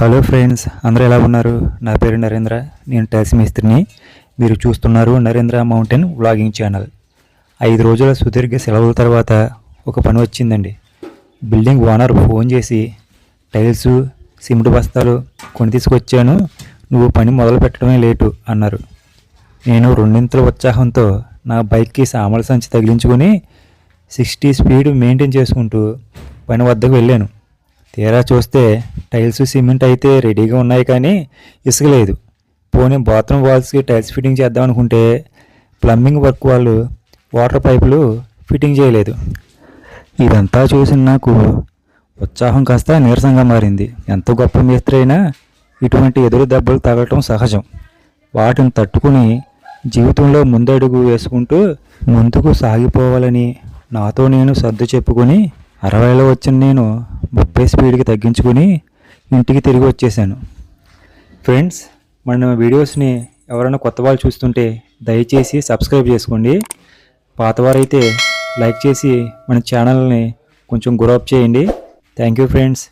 Hello friends అందరూ ఎలా ఉన్నారు? నా పేరు నరేంద్ర నేను టాక్సీ మిస్త్రిని. మీరు చూస్తున్నారు నరేంద్ర మౌంటైన్ వ్లాగింగ్ ఛానల్. ఐదు రోజుల సుదీర్ఘ సెలవుల తర్వాత ఒక పని వచ్చిందండి. బిల్డింగ్ ఓనర్ ఫోన్ చేసి టైల్స్ సిమెంట్ బస్తాలు కొని తీసుకొచ్చాను నువ్వు పని మొదలు పెట్టడమే లేటు అన్నారు. నేను రెండింతల ఉత్సాహంతో నా బైక్కి సామల సంచి తగిలించుకొని సిక్స్టీ స్పీడ్ మెయింటైన్ చేసుకుంటూ పని వద్దకు వెళ్ళాను. తీరా చూస్తే టైల్స్ సిమెంట్ అయితే రెడీగా ఉన్నాయి కానీ ఇసుక లేదు పోనీ బాత్రూమ్ వాల్స్కి టైల్స్ ఫిట్టింగ్ చేద్దాం అనుకుంటే ప్లంబింగ్ వర్క్ వాళ్ళు వాటర్ పైపులు ఫిట్టింగ్ చేయలేదు. ఇదంతా చూసిన నాకు ఉత్సాహం కాస్త నీరసంగా మారింది. ఎంత గొప్ప మేస్త్రి అయినా ఇటువంటి ఎదురు దెబ్బలు తగలటం సహజం. వాటిని తట్టుకుని జీవితంలో ముందడుగు వేసుకుంటూ ముందుకు సాగిపోవాలని నాతో నేను సర్దు చెప్పుకొని అరవైలో వచ్చిన నేను ముప్పై స్పీడ్కి తగ్గించుకుని ఇంటికి తిరిగి వచ్చేసాను ఫ్రెండ్స్ మన వీడియోస్ని ఎవరైనా కొత్త వాళ్ళు చూస్తుంటే దయచేసి సబ్స్క్రైబ్ చేసుకోండి. పాతవారైతే లైక్ చేసి మన ఛానల్ని కొంచెం గ్రోప్ చేయండి. Thank you friends